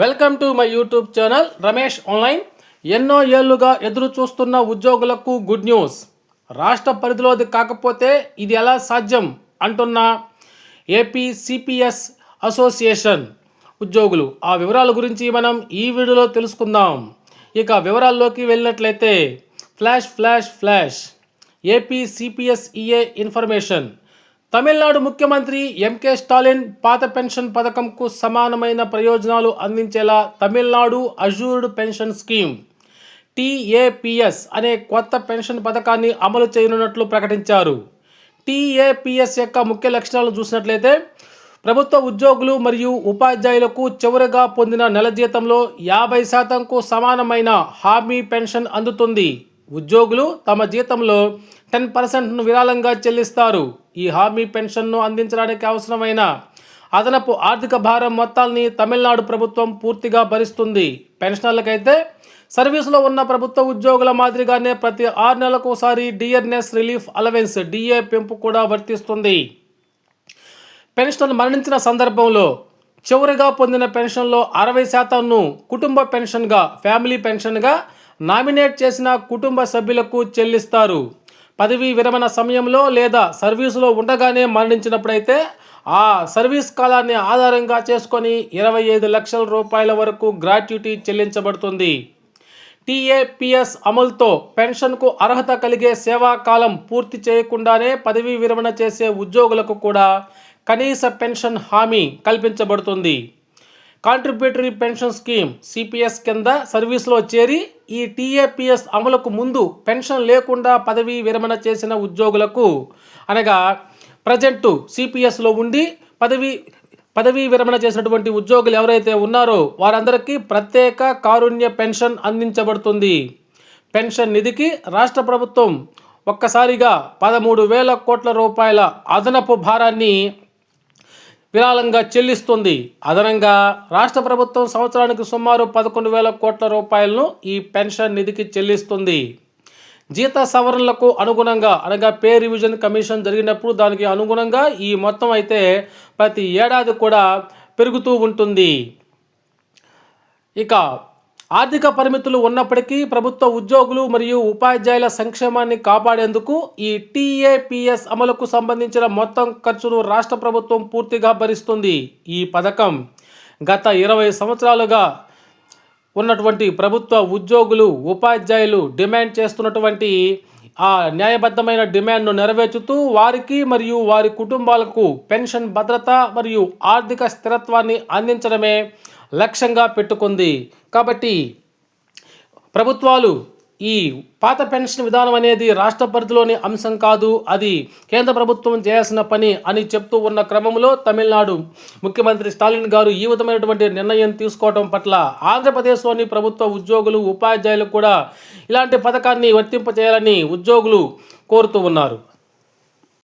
Welcome to my YouTube channel Ramesh online. ఎన్నో ఏళ్ళుగా ఎదురు చూస్తున్న ఉద్యోగులకు గుడ్ న్యూస్. రాష్ట్ర పరిధిలోది కాకపోతే ఇది ఎలా సాధ్యం అంటున్న ఏపీ సిపిఎస్ అసోసియేషన్ ఉద్యోగులు. ఆ వివరాల గురించి మనం ఈ వీడియోలో తెలుసుకుందాం. ఇక వివరాల్లోకి వెళ్ళినట్లయితే flash flash flash. AP CPSEA information. Tamil Nadu ముఖ్యమంత్రి ఎంకే స్టాలిన్ పాత పెన్షన్ పథకంకు సమానమైన ప్రయోజనాలు అందించేలా Tamil Nadu assured pension scheme TAPS అనే కొత్త పెన్షన్ పథకాన్ని అమలు చేయనున్నట్లు ప్రకటించారు. టీఏపిఎస్ యొక్క ముఖ్య లక్షణాలు చూసినట్లయితే ప్రభుత్వ ఉద్యోగులు మరియు ఉపాధ్యాయులకు చివరిగా పొందిన నెల జీతంలో యాభై శాతంకు సమానమైన హామీ పెన్షన్ అందుతుంది. ఉద్యోగులు తమ జీతంలో టెన్ పర్సెంట్ను విరాళంగా చెల్లిస్తారు. ఈ హామీ పెన్షన్ను అందించడానికి అవసరమైన అదనపు ఆర్థిక భారం మొత్తాన్ని తమిళనాడు ప్రభుత్వం పూర్తిగా భరిస్తుంది. పెన్షనర్లకైతే సర్వీసులో ఉన్న ప్రభుత్వ ఉద్యోగుల మాదిరిగానే ప్రతి ఆరు నెలలకు ఒకసారి డిఎన్ఎస్ రిలీఫ్ అలవెన్స్ డిఏ పెంపు కూడా వర్తిస్తుంది. పెన్షన్ మరణించిన సందర్భంలో చివరిగా పొందిన పెన్షన్లో అరవై శాతంను కుటుంబ పెన్షన్గా ఫ్యామిలీ పెన్షన్గా నామినేట్ చేసిన కుటుంబ సభ్యులకు చెల్లిస్తారు. పదవీ విరమణ సమయంలో లేదా సర్వీసులో ఉండగానే మరణించినప్పుడైతే ఆ సర్వీస్ కాలాన్ని ఆధారంగా చేసుకొని ఇరవై ఐదు లక్షల రూపాయల వరకు గ్రాట్యుటీ చెల్లించబడుతుంది. టీఏపిఎస్ అమలుతో పెన్షన్కు అర్హత కలిగే సేవా కాలం పూర్తి చేయకుండానే పదవీ విరమణ చేసే ఉద్యోగులకు కూడా కనీస పెన్షన్ హామీ కల్పించబడుతుంది. కాంట్రిబ్యూటరీ పెన్షన్ స్కీమ్ సిపిఎస్ కింద సర్వీస్లో చేరి ఈ టీఏపిఎస్ అమలుకు ముందు పెన్షన్ లేకుండా పదవీ విరమణ చేసిన ఉద్యోగులకు అనగా ప్రజెంటు సిపిఎస్లో ఉండి పదవీ పదవీ విరమణ చేసినటువంటి ఉద్యోగులు ఎవరైతే ఉన్నారో వారందరికీ ప్రత్యేక కారుణ్య పెన్షన్ అందించబడుతుంది. పెన్షన్ నిధికి రాష్ట్ర ప్రభుత్వం ఒక్కసారిగా పదమూడు వేల కోట్ల రూపాయల అదనపు భారాన్ని విరాళంగా చెల్లిస్తుంది. అదనంగా రాష్ట్ర ప్రభుత్వం సంవత్సరానికి సుమారు పదకొండు వేల కోట్ల రూపాయలను ఈ పెన్షన్ నిధికి చెల్లిస్తుంది. జీత సవరణలకు అనుగుణంగా అనగా పే రివిజన్ కమిషన్ జరిగినప్పుడు దానికి అనుగుణంగా ఈ మొత్తం అయితే ప్రతి ఏడాది కూడా పెరుగుతూ ఉంటుంది. ఇక ఆర్థిక పరిమితులు ఉన్నప్పటికీ ప్రభుత్వ ఉద్యోగులు మరియు ఉపాధ్యాయుల సంక్షేమాన్ని కాపాడేందుకు ఈ టీఏపిఎస్ అమలుకు సంబంధించిన మొత్తం ఖర్చును రాష్ట్ర ప్రభుత్వం పూర్తిగా భరిస్తుంది. ఈ పథకం గత ఇరవై సంవత్సరాలుగా ఉన్నటువంటి ప్రభుత్వ ఉద్యోగులు ఉపాధ్యాయులు డిమాండ్ చేస్తున్నటువంటి ఆ న్యాయబద్ధమైన డిమాండ్ను నెరవేర్చుతూ వారికి మరియు వారి కుటుంబాలకు పెన్షన్ భద్రత మరియు ఆర్థిక స్థిరత్వాన్ని అందించడమే లక్ష్యంగా పెట్టుకుంది. కాబట్టి ప్రభుత్వాలు ఈ పాత పెన్షన్ విధానం అనేది రాష్ట్ర పరిధిలోని అంశం కాదు. అది కేంద్ర ప్రభుత్వం చేయాల్సిన పని అని చెప్తూ ఉన్న క్రమంలో తమిళనాడు ముఖ్యమంత్రి స్టాలిన్ గారు ఈ విధమైనటువంటి నిర్ణయం తీసుకోవడం పట్ల ఆంధ్రప్రదేశ్లోని ప్రభుత్వ ఉద్యోగులు ఉపాధ్యాయులు కూడా ఇలాంటి పథకాన్ని వర్తింపచేయాలని ఉద్యోగులు కోరుతూ ఉన్నారు.